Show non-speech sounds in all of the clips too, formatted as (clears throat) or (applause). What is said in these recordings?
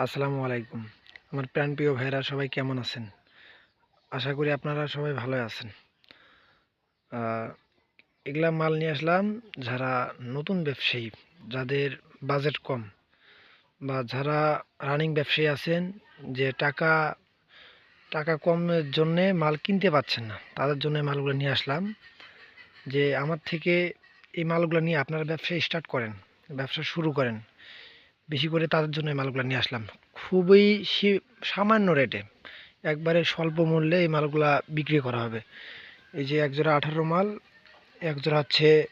আসসালামু আলাইকুম। আমার প্রাণপ্রিয় ভাইরা সবাই কেমন আছেন? আশা করি আপনারা সবাই ভালো আছেন। এগুলা মাল নিয়ে আসলাম যারা নতুন ব্যবসায়ী, যাদের বাজেট কম বা যারা রানিং ব্যবসায়ী আছেন, যে টাকা টাকা কমের জন্যে মাল কিনতে পারছেন না, তাদের জন্য মালগুলো নিয়ে আসলাম। যে আমার থেকে এই মালগুলো নিয়ে আপনারা ব্যবসা স্টার্ট করেন, ব্যবসা শুরু করেন। বেশি করে তাদের জন্য মালগুলো নিয়ে আসলাম। খুবই সামান্য রেটে একবারে স্বল্প মূল্যে এই মালগুলা বিক্রি করা হবে। এই যে একজোড়া আঠারো মাল, একজোড়া হচ্ছে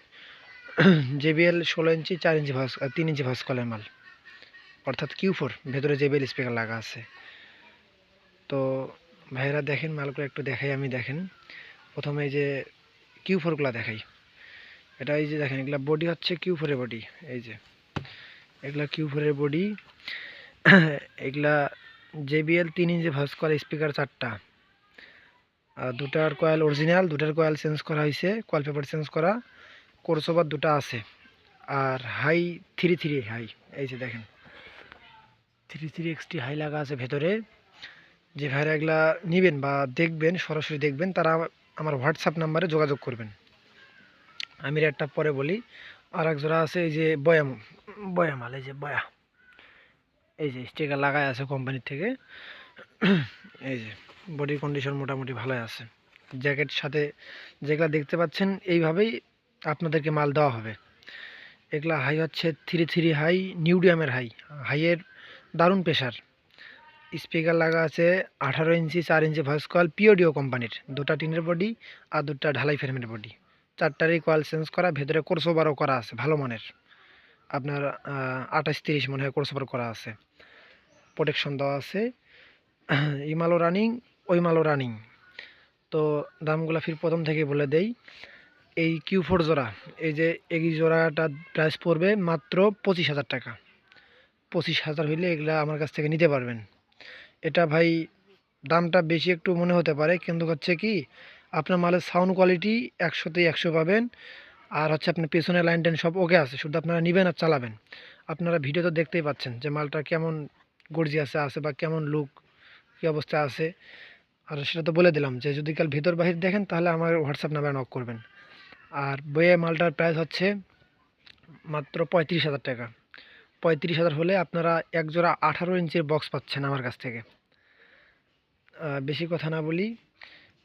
(clears throat) জেবিএল ষোলো ইঞ্চি, চার ইঞ্চি ভাস তিন ইঞ্চি ভাস কলের মাল। অর্থাৎ কিউ ফোর ভেতরে জেবিএল স্পিকার লাগা আছে। তো ভাইয়েরা দেখেন, মালগুলো একটু দেখাই, আমি দেখেন। প্রথমে এই যে কিউ ফোরগুলো দেখাই। এটা এই যে দেখেন, এগুলা বডি হচ্ছে কিউ ফোরের বডি এই যে। এগুলা কিউ ফোরের বডি এগুলা জেবিএল তিন ইঞ্চি ভাস করা স্পিকার চারটা। আর দুটার কয়েল অরিজিনাল দুটার কয়েল চেঞ্জ করা হয়েছে কয়েল পেপার চেঞ্জ করা কোর্সোভার দুটা আছে। আর হাই থ্রি থ্রি হাই এই যে দেখেন। থ্রি থ্রি এক্সটি হাই লাগা আছে ভেতরে। যে ভাইরা এগুলা নেবেন বা দেখবেন, সরাসরি দেখবেন, তারা আমার হোয়াটসঅ্যাপ নাম্বারে যোগাযোগ করবেন। আমি রেটটা পরে বলি আর এক জোড়া আছে এই যে বয়াম, বয়ামাল, এই যে বয়া। এই যে স্টিকার লাগাই আছে কোম্পানির থেকে। এই যে বডি কন্ডিশন মোটামুটি ভালোই আছে। জ্যাকেট সাথে যেগুলা দেখতে পাচ্ছেন, এইভাবেই আপনাদেরকে মাল দেওয়া হবে। এগুলা হাই হচ্ছে থ্রি থ্রি হাই নিউডিয়ামের হাই হাইয়ের দারুণ প্রেশার স্পিকার লাগা আছে আঠারো ইঞ্চি চার ইঞ্চি ভয়েস কয়েল পিওডিও কোম্পানির দুটা টিনের বডি আর দুটা ঢালাই ফ্রেমের বডি চারটারই কয়েল চেঞ্জ করা, ভেতরে কোর্সোবারও করা আছে, ভালো মানের। আপনার আঠাশ তিরিশ মনে হয় কোর্সোবার করা আছে। প্রোটেকশন দেওয়া আছে। এই মালও রানিং ওই মালও রানিং তো দামগুলো ফির প্রথম থেকে বলে দেই। এই কিউ ফোর জোড়া, এই যে এই জোড়াটা প্রাইস পড়বে মাত্র পঁচিশ হাজার টাকা। পঁচিশ হাজার হইলে এগুলা আমার কাছ থেকে নিতে পারবেন। এটা ভাই দামটা বেশি একটু মনে হতে পারে, কিন্তু হচ্ছে কি আপনার মালের সাউন্ড কোয়ালিটি একশোতেই একশো পাবেন। আর হচ্ছে আপনার পেছনের লাইন টাইন সব ওকে আছে, শুধু আপনারা নেবেন আর চালাবেন। আপনারা ভিডিও তো দেখতেই পাচ্ছেন যে মালটা কেমন গর্জিয়াসে আছে আছে বা কেমন লুক কী অবস্থায় আছে। আর সেটা তো বলে দিলাম যে যদি কাল ভিতর বাহির দেখেন তাহলে আমার হোয়াটসঅ্যাপ নাম্বার নক করবেন। আর বইয়ে মালটার প্রাইস হচ্ছে মাত্র পঁয়ত্রিশ হাজার টাকা। পঁয়ত্রিশ হাজার হলে আপনারা এক জোড়া আঠারো ইঞ্চির বক্স পাচ্ছেন আমার কাছ থেকে। বেশি কথা না বলি।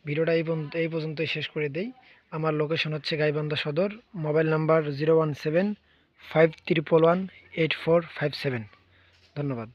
ভিডিওটা এই পর্যন্ত এই পর্যন্তই শেষ করে দেই। আমার লোকেশন হচ্ছে Gaibandha Sadar. Mobile number zero one seven five triple one eight four five seven. ধন্যবাদ।